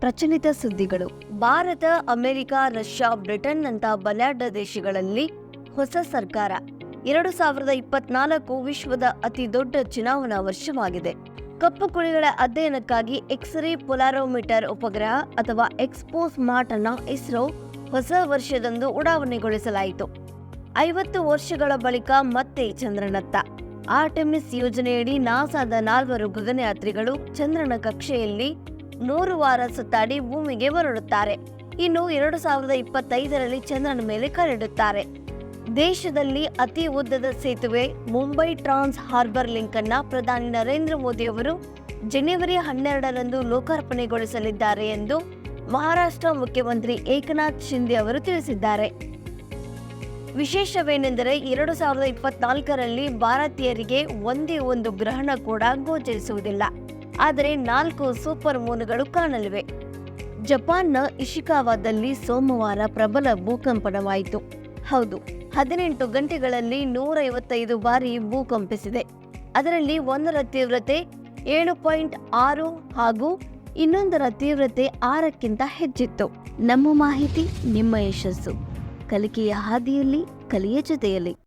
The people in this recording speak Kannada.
ಪ್ರಚಲಿತ ಸುದ್ದಿಗಳು. ಭಾರತ, ಅಮೆರಿಕ, ರಷ್ಯಾ, ಬ್ರಿಟನ್ ಅಂತ ಬಲಾಢ್ಯ ದೇಶಗಳಲ್ಲಿ ಹೊಸ ಸರ್ಕಾರ. ಎರಡು ಸಾವಿರದ ಇಪ್ಪತ್ನಾಲ್ಕು ವಿಶ್ವದ ಅತಿ ದೊಡ್ಡ ಚುನಾವಣಾ ವರ್ಷವಾಗಿದೆ. ಕಪ್ಪು ಕುಳಿಗಳ ಅಧ್ಯಯನಕ್ಕಾಗಿ ಎಕ್ಸ್ರೇ ಪೊಲಾರೋಮೀಟರ್ ಉಪಗ್ರಹ ಅಥವಾ ಎಕ್ಸ್ಪೋ ಸ್ಮಾರ್ಟ್ ಅನ್ನ ಇಸ್ರೋ ಹೊಸ ವರ್ಷದಂದು ಉಡಾವಣೆಗೊಳಿಸಲಾಯಿತು. ಐವತ್ತು ವರ್ಷಗಳ ಬಳಿಕ ಮತ್ತೆ ಚಂದ್ರನತ್ತ. ಆರ್ಟೆಮಿಸ್ ಯೋಜನೆಯಡಿ ನಾಸಾದ ನಾಲ್ವರು ಗಗನಯಾತ್ರಿಗಳು ಚಂದ್ರನ ಕಕ್ಷೆಯಲ್ಲಿ ನೂರು ವಾರ ಸುತ್ತಾಡಿ ಭೂಮಿಗೆ ಬರಡುತ್ತಾರೆ ಇನ್ನು ಎರಡು ಸಾವಿರದ ಇಪ್ಪತ್ತೈದರಲ್ಲಿ ಚಂದ್ರನ ಮೇಲೆ ಕರೆಡುತ್ತಾರೆ. ದೇಶದಲ್ಲಿ ಅತಿ ಉದ್ದದ ಸೇತುವೆ ಮುಂಬೈ ಟ್ರಾನ್ಸ್ ಹಾರ್ಬರ್ ಲಿಂಕ್ ಅನ್ನ ಪ್ರಧಾನಿ ನರೇಂದ್ರ ಮೋದಿ ಅವರು ಜನವರಿ ಹನ್ನೆರಡರಂದು ಲೋಕಾರ್ಪಣೆಗೊಳಿಸಲಿದ್ದಾರೆ ಎಂದು ಮಹಾರಾಷ್ಟ್ರ ಮುಖ್ಯಮಂತ್ರಿ ಏಕನಾಥ್ ಶಿಂದೆ ಅವರು ತಿಳಿಸಿದ್ದಾರೆ. ವಿಶೇಷವೇನೆಂದರೆ ಎರಡು ಸಾವಿರದ ಇಪ್ಪತ್ನಾಲ್ಕರಲ್ಲಿ ಭಾರತೀಯರಿಗೆ ಒಂದೇ ಒಂದು ಗ್ರಹಣ ಕೂಡ ಗೋಚರಿಸುವುದಿಲ್ಲ. ಆದರೆ ನಾಲ್ಕು ಸೂಪರ್ ಮೂನ್ಗಳು ಕಾಣಲಿವೆ. ಜಪಾನ್ನ ಇಶಿಕಾವಾದಲ್ಲಿ ಸೋಮವಾರ ಪ್ರಬಲ ಭೂಕಂಪನವಾಯಿತು. ಹೌದು, ಹದಿನೆಂಟು ಗಂಟೆಗಳಲ್ಲಿ ನೂರೈವತ್ತೈದು ಬಾರಿ ಭೂಕಂಪಿಸಿದೆ. ಅದರಲ್ಲಿ ಒಂದರ ತೀವ್ರತೆ ಏಳು ಪಾಯಿಂಟ್ ಆರು ಹಾಗೂ ಇನ್ನೊಂದರ ತೀವ್ರತೆ ಆರಕ್ಕಿಂತ ಹೆಚ್ಚಿತ್ತು. ನಮ್ಮ ಮಾಹಿತಿ ನಿಮ್ಮ ಯಶಸ್ಸು. ಕಲಿಕೆಯ ಹಾದಿಯಲ್ಲಿ, ಕಲಿಯ ಜೊತೆಯಲ್ಲಿ.